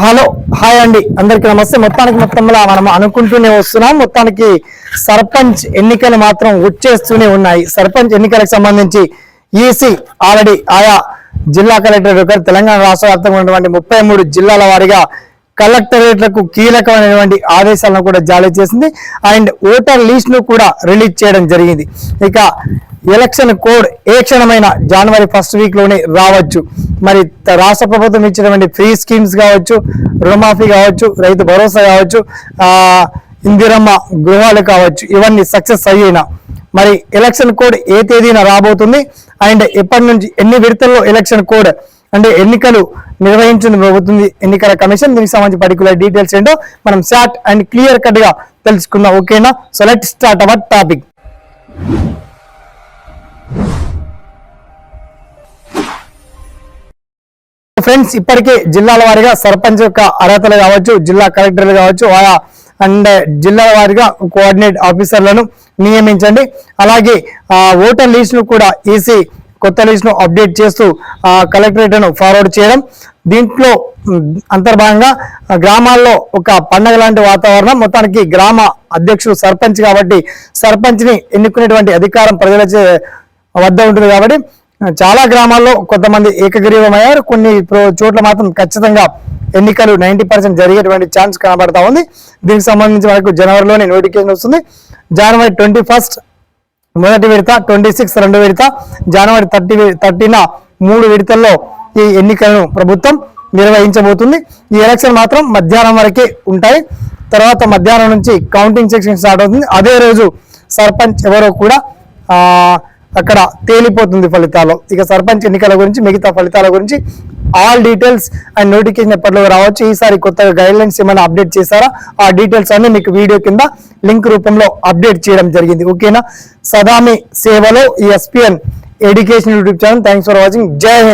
Hello hi అండి. అందరికి నమస్తే. మొత్తానికి మొత్తంలో మనం అనుకుంటూనే వస్తున్నాం. మొత్తానికి సర్పంచ్ ఎన్నికలు మాత్రం వచ్చేస్తూనే ఉన్నాయి. సర్పంచ్ ఎన్నికలకు సంబంధించి ఈసీ ఆల్రెడీ ఆయా జిల్లా కలెక్టర్ గారు తెలంగాణ రాష్ట్ర వ్యాప్తంగా ఉన్నటువంటి ముప్పై మూడు జిల్లాల వారీగా కలెక్టరేట్లకు కీలకమైనటువంటి ఆదేశాలను కూడా జారీ చేసింది. అండ్ ఓటర్ లిస్ట్ను కూడా రిలీజ్ చేయడం జరిగింది. ఇక ఎలక్షన్ కోడ్ ఏ క్షణమైన జనవరి ఫస్ట్ వీక్లోనే రావచ్చు. మరి రాష్ట్ర ప్రభుత్వం ఇచ్చినటువంటి ఫ్రీ స్కీమ్స్ కావచ్చు రుణమాఫీ కావచ్చు రైతు భరోసా కావచ్చు ఆ ఇందిరమ్మ గృహాలు కావచ్చు ఇవన్నీ సక్సెస్ అయ్యేనా? మరి ఎలక్షన్ కోడ్ ఏ తేదీన రాబోతుంది? అండ్ ఎప్పటి నుంచి ఎన్ని విడతల్లో ఎలక్షన్ కోడ్? అంటే ఎన్నికలు నిర్వహించబోతుంది ఎన్నికల కమిషన్. దీనికి సంబంధించి పర్టికులర్ డీటెయిల్స్ ఏంటో మనం షార్ట్ అండ్ క్లియర్ కట్గా తెలుసుకుందాం. ఓకేనా? So let start our topic friends ఇప్పటికే జిల్లాల వారీగా సర్పంచ్ యొక్క అర్హతలు కావచ్చు జిల్లా కలెక్టర్లు కావచ్చు ఆయా అండ్ జిల్లాల వారీగా కోఆర్డినేట్ ఆఫీసర్లను నియమించండి. అలాగే ఓటర్ లిస్టును కూడా ఈసీ కొత్త లిస్టును అప్డేట్ చేస్తూ కలెక్టరేట్ను ఫార్వర్డ్ చేయడం. దీంట్లో అంతర్భాగంగా గ్రామాల్లో ఒక పండగ లాంటి వాతావరణం. మొత్తానికి గ్రామ అధ్యక్షుడు సర్పంచ్ కాబట్టి సర్పంచ్ని ఎన్నుకునేటువంటి అధికారం ప్రజల చే- వద్ద ఉంటుంది కాబట్టి చాలా గ్రామాల్లో కొంతమంది ఏకగ్రీవమయ్యారు. కొన్ని చోట్ల మాత్రం ఖచ్చితంగా ఎన్నికలు నైంటీ పర్సెంట్ జరిగేటువంటి ఛాన్స్ కనబడతా ఉంది. దీనికి సంబంధించి మనకు జనవరిలోనే నోటిఫికేషన్ వస్తుంది. జనవరి ట్వంటీ ఫస్ట్ మొదటి విడత ట్వంటీ సిక్స్ రెండు విడత జనవరి థర్టీ థర్టీన మూడు విడతల్లో ఈ ఎన్నికలను ప్రభుత్వం నిర్వహించబోతుంది. ఈ ఎలక్షన్ మాత్రం మధ్యాహ్నం వరకే ఉంటాయి. తర్వాత మధ్యాహ్నం నుంచి కౌంటింగ్ సెక్షన్ స్టార్ట్ అవుతుంది. అదే రోజు సర్పంచ్ ఎవరో కూడా ఆ అక్కడ తేలిపోతుంది ఫలితాలు. ఇక సర్పంచ్ ఎన్నికల గురించి మిగతా ఫలితాల గురించి ఆల్ డీటెయిల్స్ అండ్ నోటిఫికేషన్ ఎప్పటిలో రావచ్చు. ఈసారి కొత్తగా గైడ్ లైన్స్ ఏమైనా అప్డేట్ చేశారా? ఆ డీటెయిల్స్ అన్ని మీకు వీడియో కింద లింక్ రూపంలో అప్డేట్ చేయడం జరిగింది. ఓకేనా? సదామి సేవలో ఈ SPN education YouTube channel thanks for watching Jai Hind.